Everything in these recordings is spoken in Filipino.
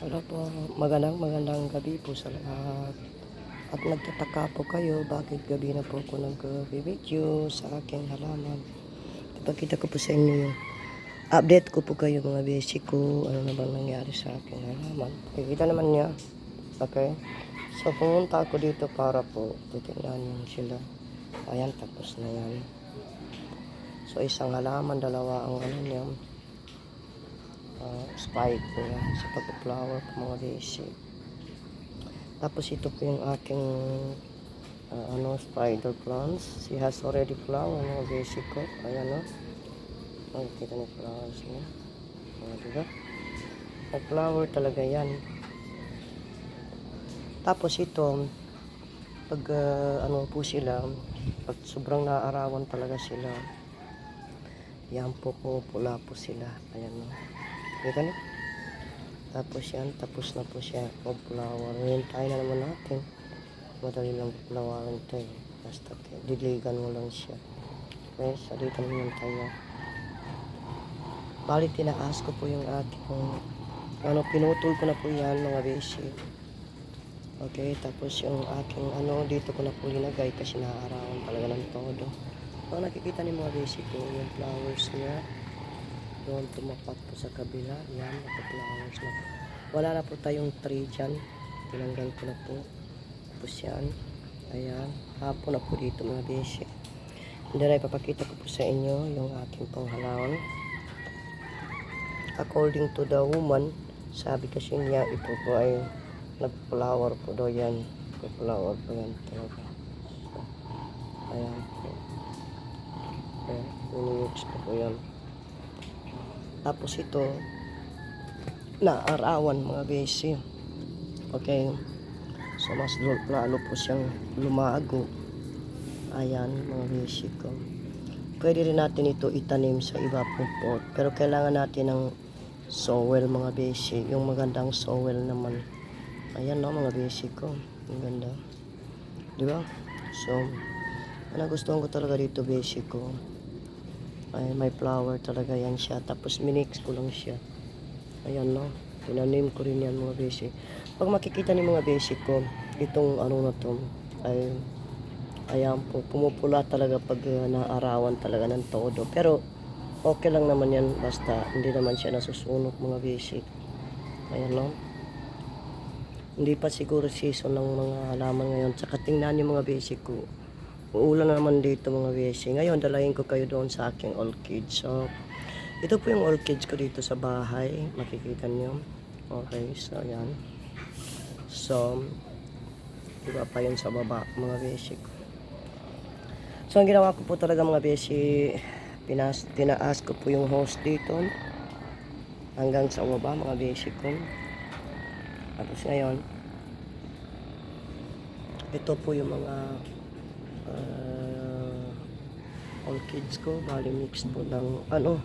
Hello po, magandang magandang gabi po sa lahat. At nagtataka po kayo bakit gabi na po ako nag-video sa aking halaman. Ipakita ko po sa inyo yung update ko po kayo mga basic ko, ano na bang nangyari sa aking halaman. Kikita naman niya. Okay? So pumunta ako dito para po titignan yung sila. Ayan, tapos na yan. So isang halaman, dalawa ang ano niya, uh, spike ko yan sa pag-flower ko mga basic. Tapos ito po yung aking uh, ano, spider plants. She has already flower mga basic ko. Ayan o. Oh. Nakikita niyo flowers niya. Oh, diba? May flower talaga yan. Tapos ito, pag uh, ano po sila, pag sobrang naarawan talaga sila, yan po pumupula po sila. Ayan o. Kita niyo? Tapos yan, tapos na po siya mag-flower. Hintayin na naman natin. Madali lang flowerin ito eh. Basta diligan mo lang siya. Okay, so dito naman tayo. Bali, tinaas ko po yung aking, ano, pinutol ko na po yan mga beshi. Okay, tapos yung aking, ano, dito ko na po linagay kasi naaarawan talaga ng todo. Ang nakikita ni mga beshi ko, yung flowers niya, doon tumapat po sa kabila. Yan, naka-flowers na. Wala na po tayong tree dyan. Tinanggal ko na po. Tapos yan. Ayan. Hapon na po dito mga beshi. Hindi na ipapakita ko po sa inyo yung aking panghalawan. According to the woman, sabi kasi niya ito po ay nag-flower po daw yan. Nag-flower po yan talaga. Ayan po. Ayan, po po yan. Tapos ito, naarawan mga besi. Okay. So, mas lo- lalo po siyang lumago. Ayan, mga ko. Pwede rin natin ito itanim sa iba pong pot. Pero kailangan natin ng soil, mga besi. Yung magandang soil naman. Ayan, no, mga besi ko. Ang ganda. Di ba? So, ang nagustuhan ko talaga dito, besi ko. Ay, may flower talaga yan siya. Tapos minix ko lang siya. Ayan no. Tinanim ko rin yan mga basic. Pag makikita ni mga basic ko, itong ano na to, ay ayan po, pumupula talaga pag uh, naarawan talaga ng todo. Pero okay lang naman yan basta hindi naman siya nasusunod mga basic. Ayan no. Hindi pa siguro season ng mga halaman ngayon. Tsaka tingnan niyo mga basic ko. Uulan na naman dito mga besi. Ngayon, dalahin ko kayo doon sa aking orchids. So, ito po yung orchids ko dito sa bahay. Makikita nyo. Okay, so yan. So, iba pa yun sa baba, mga besi ko. So, ang ginawa ko po talaga mga besi, pinas, tinaas ko po yung host dito. Hanggang sa baba, mga besi ko. Tapos ngayon, ito po yung mga uh, all kids ko bali mix po ng ano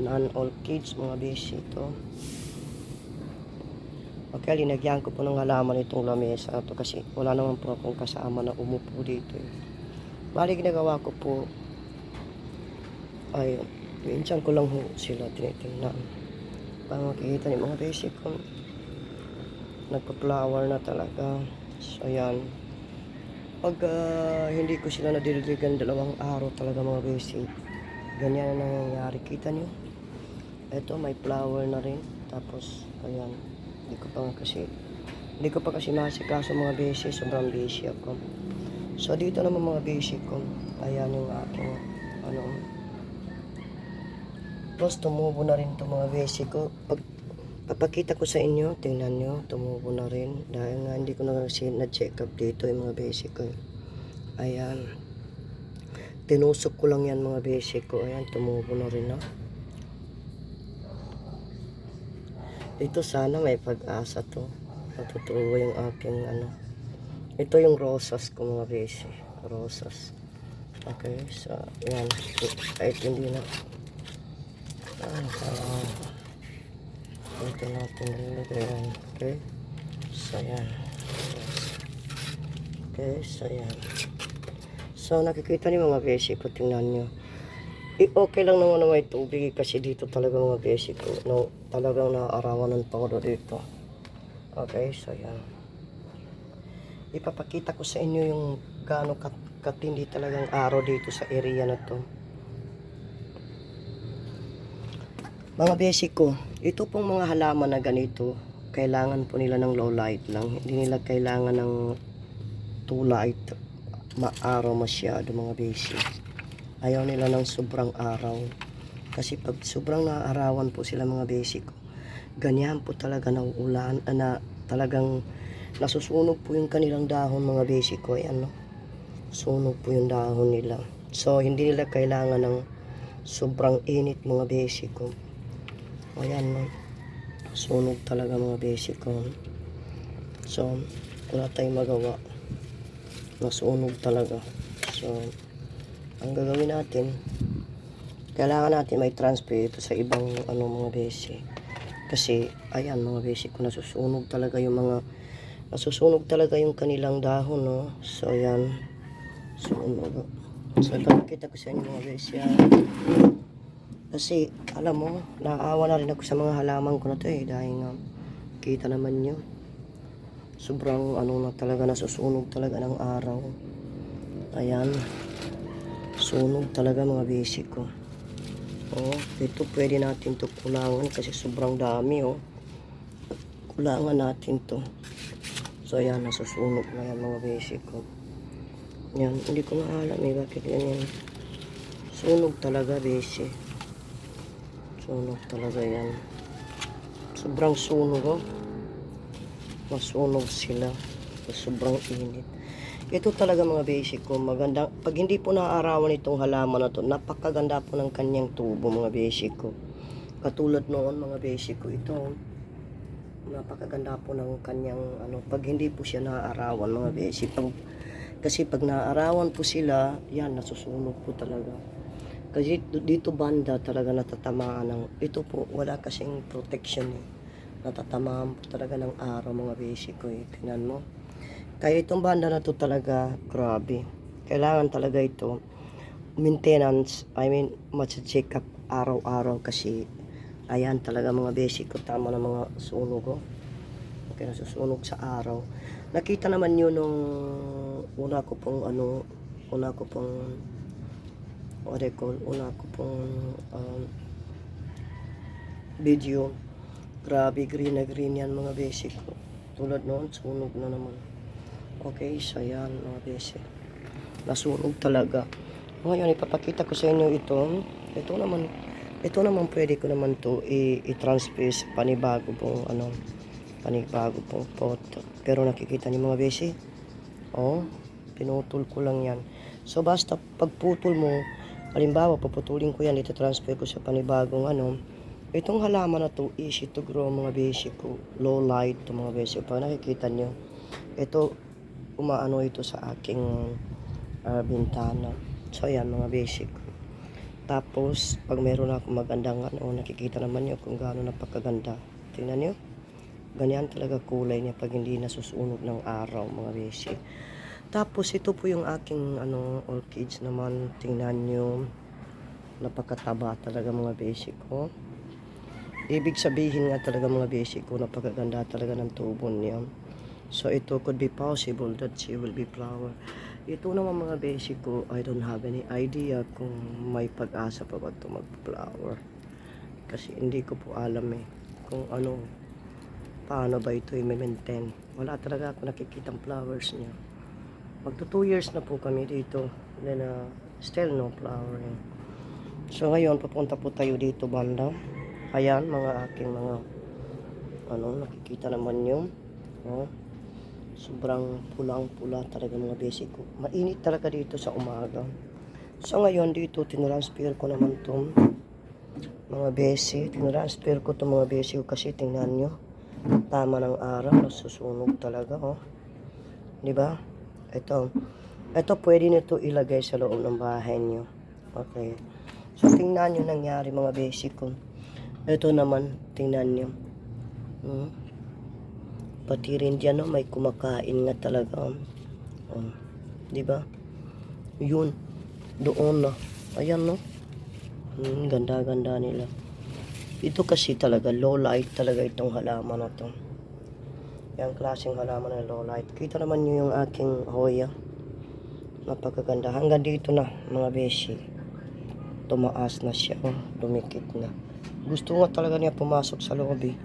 non all kids mga basic ito okay linagyan ko po ng halaman itong lamesa to kasi wala naman po akong kasama na umupo dito eh. bali ginagawa ko po ay minsan ko lang ho sila tinitingnan. Para makikita ni mga basic ko nagpa-flower na talaga. So yan pag ah, hindi ko sila nadiligan dalawang araw talaga mga basic ganyan ang nangyayari. Kita nyo eto may flower na rin. Tapos ayan. Hindi ko pa kasi hindi ko pa kasi masikaso mga basic sobrang busy ako. So dito naman mga basic ko ayan yung aking ano. Tapos tumubo na rin to mga basic ko. Pag Papakita ko sa inyo, tingnan nyo, tumubo na rin. Dahil nga hindi ko na na-check up dito yung mga basic ko. Ayan. Tinusok ko lang yan mga basic ko. Ayan, tumubo na rin na. Ito sana may pag-asa to. Matutuwa yung aking ano. Ito yung rosas ko mga basic. Rosas. Okay, so, ayan. Kahit hindi na. Ah, ah. Ito natin nilagyan. Okay. So, yan. Okay, so, yan. So, nakikita niyo mga besi ko. Tingnan nyo. I okay lang naman na may tubig kasi dito talaga mga besi ko. No, talagang naaarawan ng todo dito. Okay, so yan. Ipapakita ko sa inyo yung gaano kat katindi talagang araw dito sa area na to. Mga basic ko, ito pong mga halaman na ganito, kailangan po nila ng low light lang. Hindi nila kailangan ng too light, maaraw masyado mga basic. Ayaw nila ng sobrang araw. Kasi pag sobrang naaarawan po sila mga basic ko, ganyan po talaga ng ulan, ah, na talagang nasusunog po yung kanilang dahon mga basic ko. Ayan, no? Sunog po yung dahon nila. So, hindi nila kailangan ng sobrang init mga basic ko. Ayan, no? Sunog talaga mga basic ko. So, wala tayong magawa. Nasunog talaga. So, ang gagawin natin, kailangan natin may transfer ito sa ibang ano mga basic. Kasi, ayan mga basic ko, nasusunog talaga yung mga, nasusunog talaga yung kanilang dahon, no? So, ayan. Sunog. So, ipapakita ko sa inyo mga basic. Yan. Kasi, alam mo, naawa na rin ako sa mga halaman ko na to eh. Dahil nga, kita naman nyo. Sobrang, ano na talaga, nasusunog talaga ng araw. Ayan. Sunog talaga mga basic ko. Oh, ito pwede natin to kulangan kasi sobrang dami oh. Kulangan natin to. So ayan, nasusunog na yan mga basic ko. Yan, hindi ko na alam eh bakit ganyan. Sunog talaga basic. Sunog talaga yan. Sobrang sunog oh. Masunog sila. Sobrang init. Ito talaga mga basic ko. Maganda. Pag hindi po naaarawan itong halaman na to, napakaganda po ng kanyang tubo mga basic ko. Katulad noon mga basic ko. Ito, napakaganda po ng kanyang ano. Pag hindi po siya naaarawan mga basic. Pag, kasi pag naaarawan po sila, yan, nasusunog po talaga. Kasi dito banda talaga natatamaan ng, ito po, wala kasing protection eh. Natatamaan po talaga ng araw mga basic ko eh. Tingnan mo. Kaya itong banda na to talaga, grabe. Kailangan talaga ito, maintenance, I mean, check up araw-araw kasi, ayan talaga mga basic ko, tama na mga sunog ko. Okay, nasusunog sa araw. Nakita naman yun nung una ko pong ano, una ko pong, I call, una ko pong um, video. Grabe, green na green yan mga basic. Tulad noon, sunog na naman. Okay, so yan mga basic. Nasunog talaga. Ngayon, ipapakita ko sa inyo ito. Ito naman, ito naman pwede ko naman to i-transfer sa panibago pong ano, panibago pong pot. Pero nakikita niyo mga basic. Oh, pinutol ko lang yan. So basta pagputol mo, halimbawa paputulin ko yan, ito transfer ko sa panibagong ano, itong halaman na to easy to grow mga basic ko, low light to mga basic. Pag nakikita nyo, ito umaano ito sa aking ah, bintana. So ayan mga basic. Tapos pag meron ako magandang ano, nakikita naman nyo kung gaano napakaganda. Tingnan nyo. Ganyan talaga kulay niya pag hindi nasusunog ng araw mga basic. Tapos ito po yung aking ano orchids naman. Tingnan nyo. Napakataba talaga mga basic ko. Ibig sabihin nga talaga mga basic ko napakaganda talaga ng tubo niya. So ito could be possible that she will be flower. Ito naman mga basic ko, I don't have any idea kung may pag-asa pa ba ito mag-flower. Kasi hindi ko po alam eh kung ano, paano ba ito i-maintain. Wala talaga ako nakikitang flowers niya. Magto 2 years na po kami dito. Then uh, still no flowering. So ngayon papunta po tayo dito banda. Ayan mga aking mga ano nakikita naman yun. Oh. Sobrang pulang-pula talaga mga basic ko. Mainit talaga dito sa umaga. So ngayon dito tinransfer ko naman tong mga basic. Tinransfer ko tong mga ko kasi tingnan nyo. Tama ng araw, nasusunog talaga oh. 'Di ba? Ito. Ito pwede nito ilagay sa loob ng bahay nyo. Okay. So tingnan nyo nangyari mga basic ko. Ito naman, tingnan nyo. Hmm. Pati rin dyan, no, may kumakain nga talaga. Oh, di ba? Yun. Doon na. Ayan, no? Hmm, ganda-ganda nila. Ito kasi talaga, low light talaga itong halaman na to. Yung klaseng halaman ng low light. Kita naman nyo yung aking hoya. Napakaganda. Hanggang dito na, mga beshi. Tumaas na siya. Oh, dumikit na. Gusto nga talaga niya pumasok sa loob eh.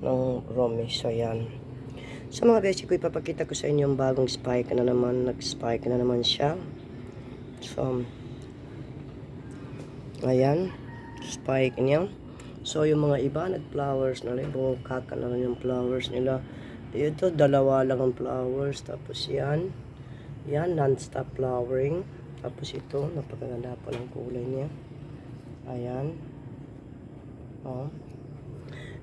Ng Romy. So, yan. Sa mga beshi ko, ipapakita ko sa inyo yung bagong spike na naman. Nag-spike na naman siya. So, ayan. Spike niya. So, yung mga iba, nag-flowers na rin. Bumukaka na rin yung flowers nila. Dito, dalawa lang ang flowers. Tapos yan. Yan, non-stop flowering. Tapos ito, napakaganda pa ng kulay niya. Ayan. Oh.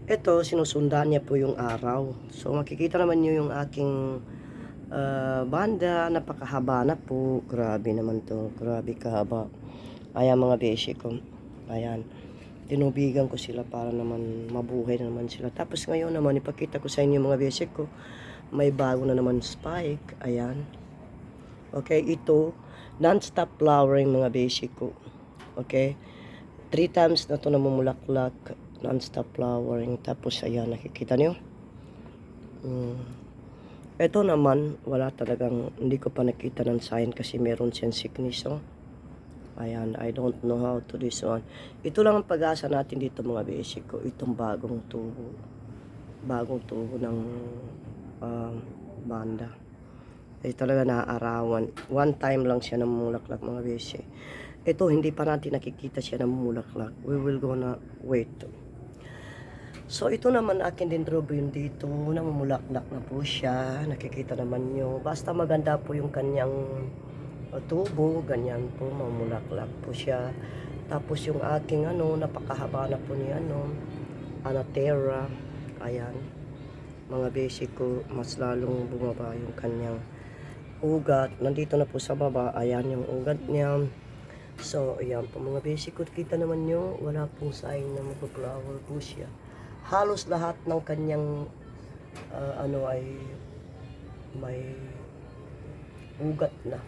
Ito, sinusundan niya po yung araw. So, makikita naman niyo yung aking ah, banda. Napakahaba na po. Grabe naman to. Grabe kahaba. Ayan mga beshi ko. Ayan. Tinubigan ko sila para naman mabuhay na naman sila. Tapos ngayon naman, ipakita ko sa inyo mga beshi ko. May bago na naman spike. Ayan. Okay, ito, non-stop flowering mga beshi ko. Okay. Three times na to namumulaklak. Non-stop flowering. Tapos ayan, nakikita niyo? Mm. Ito naman, wala talagang, hindi ko pa nakita ng sign kasi meron siyang sickness. Oh. Ayan, I don't know how to this one. Ito lang ang pag-asa natin dito mga basic ko. Itong bagong tubo. Bagong tubo ng um, banda. Eh talaga naaarawan. One time lang siya namumulaklak mga basic. Ito, hindi pa natin nakikita siya namumulaklak. We will gonna wait. So ito naman akin din yun dito, namumulaklak na po siya, nakikita naman nyo. Basta maganda po yung kanyang uh, tubo, ganyan po, mamulaklak po siya. Tapos yung aking ano, napakahaba na po ni ano, anatera, ayan. Mga basic ko, mas lalong bumaba yung kanyang ugat. Nandito na po sa baba, ayan yung ugat niya. So, ayan po mga basic ko, kita naman nyo, wala pong sign na mag-flower po siya halos lahat ng kanyang ah, ano ay may ugat na.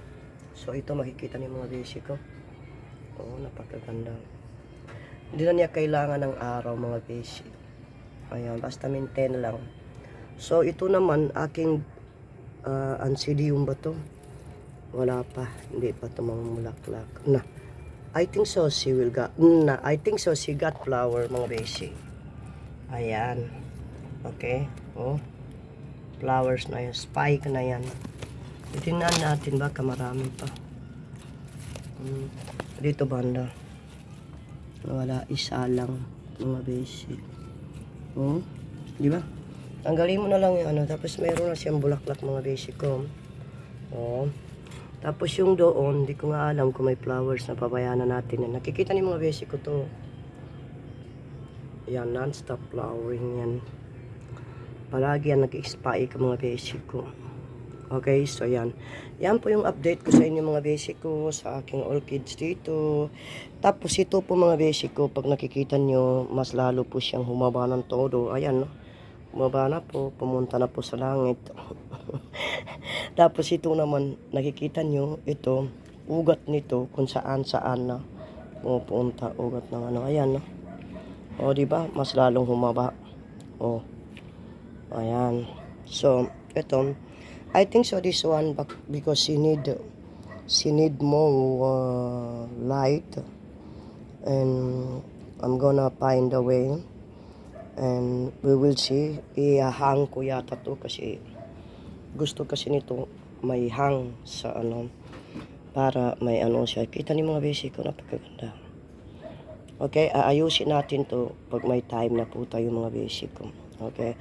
So ito makikita niyo mga basic ko. Oo, napakaganda. Hindi na niya kailangan ng araw mga basic. Ayan, basta maintain lang. So ito naman aking uh, ansidium ba to? Wala pa, hindi pa ito mamulaklak. Na, I think so she will got, na, I think so she got flower mga basic. Ayan. Okay. Oh. Flowers na yan. Spike na yan. Tingnan natin baka marami pa. Hmm. Dito banda. Wala. Isa lang. Mga basic. Oh. Di ba? Tanggalin mo na lang yung ano. Tapos mayroon na siyang bulaklak mga basic ko. Oh. Tapos yung doon, di ko nga alam kung may flowers na pabayaan na natin. Nakikita ni mga basic ko to. Yan, non-stop flowering yan. Palagi yan nag-expire ka mga basic ko. Okay, so yan. Yan po yung update ko sa inyo mga basic ko sa aking orchids dito. Tapos ito po mga basic ko, pag nakikita nyo, mas lalo po siyang humaba ng todo. Ayan, no? Humaba na po, pumunta na po sa langit. Tapos ito naman, nakikita nyo, ito, ugat nito, kung saan saan na pumupunta, ugat ng ano. Ayan, no? O, di ba? Mas lalong humaba. O. Ayan. So, ito. I think so this one but because she need she need more uh, light. And I'm gonna find a way. And we will see. Ihahang ko yata to kasi gusto kasi nito may hang sa ano para may ano siya. Kita ni mga basic ko napakaganda. Okay, aayusin natin to pag may time na po tayo mga basic ko. Okay,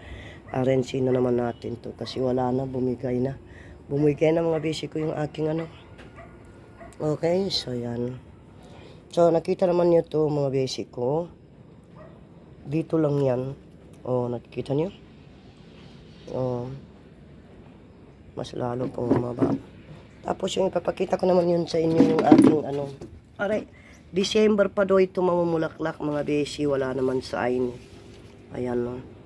arrange na naman natin to kasi wala na, bumigay na. Bumigay na mga basic ko yung aking ano. Okay, so yan. So, nakita naman nyo to mga basic ko. Dito lang yan. Oh, nakikita nyo? Oh, mas lalo pong umaba. Tapos yung ipapakita ko naman yun sa inyo yung aking ano. Aray, December pa daw ito mamumulaklak mga besi, wala naman sign. Ayan no.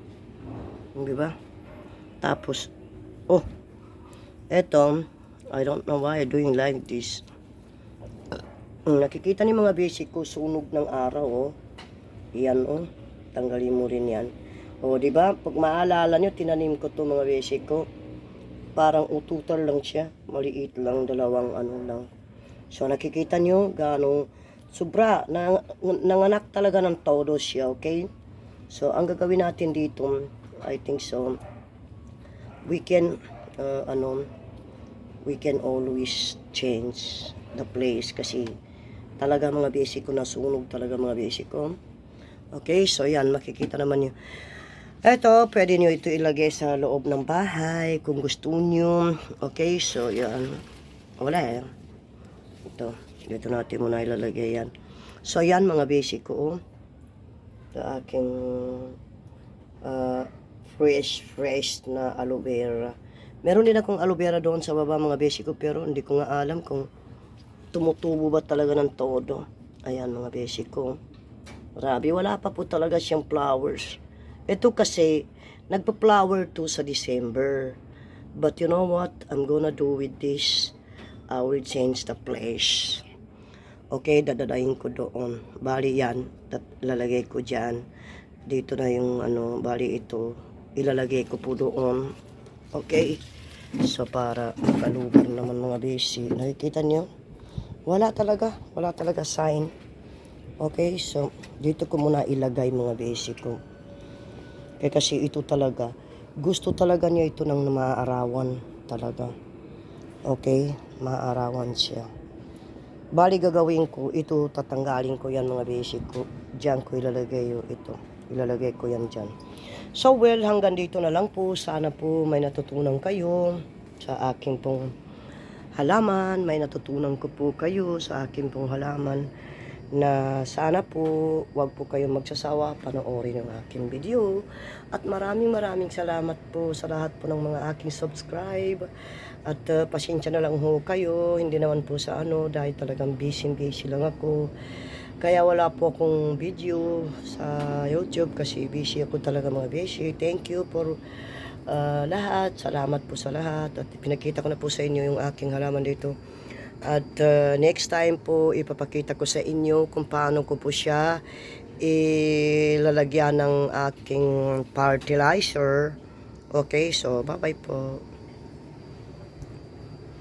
Di ba? Tapos, oh, eto, I don't know why I'm doing like this. Mm, Nakikita ni mga besi ko, sunog ng araw, oh. Yan, oh. Tanggalin mo rin yan. O, di ba? Pag maalala nyo, tinanim ko to mga basic ko. Parang ututal lang siya. Maliit lang, dalawang ano lang. So, nakikita nyo, gaano, sobra, nang, nanganak talaga ng todo siya, okay? So, ang gagawin natin dito, I think so, we can, uh, ano, we can always change the place kasi talaga mga basic ko nasunog talaga mga basic ko. Okay, so yan, makikita naman nyo. Ito, pwede nyo ito ilagay sa loob ng bahay kung gusto nyo. Okay, so yan. Wala eh. Ito, dito natin muna ilalagay yan. So yan mga basic ko. Oh. Aking ah, fresh, fresh na aloe vera. Meron din akong aloe vera doon sa baba mga basic ko pero hindi ko nga alam kung tumutubo ba talaga ng todo. Ayan mga basic ko. Grabe, wala pa po talaga siyang flowers. Ito kasi, nagpa-flower to sa December. But you know what? I'm gonna do with this. I will change the place. Okay, dadadayin ko doon. Bali yan, lalagay ko dyan. Dito na yung ano, bali ito. Ilalagay ko po doon. Okay? So, para makalugar naman mga basi. Nakikita niyo? Wala talaga. Wala talaga sign. Okay, so dito ko muna ilagay mga basic ko. Eh kasi ito talaga, gusto talaga niya ito ng maaarawan talaga. Okay, maaarawan siya. Bali gagawin ko, ito tatanggalin ko yan mga basic ko. Diyan ko ilalagay yung ito. Ilalagay ko yan dyan. So well, hanggang dito na lang po. Sana po may natutunan kayo sa aking pong halaman. May natutunan ko po kayo sa aking pong halaman na sana po wag po kayong magsasawa. Panoorin ang aking video. At maraming maraming salamat po sa lahat po ng mga aking subscribe. At uh, pasensya na lang ho kayo. Hindi naman po sa ano dahil talagang busy busy lang ako kaya wala po akong video sa YouTube kasi busy ako talaga mga busy thank you for uh, lahat salamat po sa lahat at pinakita ko na po sa inyo yung aking halaman dito at uh, next time po, ipapakita ko sa inyo kung paano ko po siya ilalagyan ng aking fertilizer. Okay, so bye-bye po.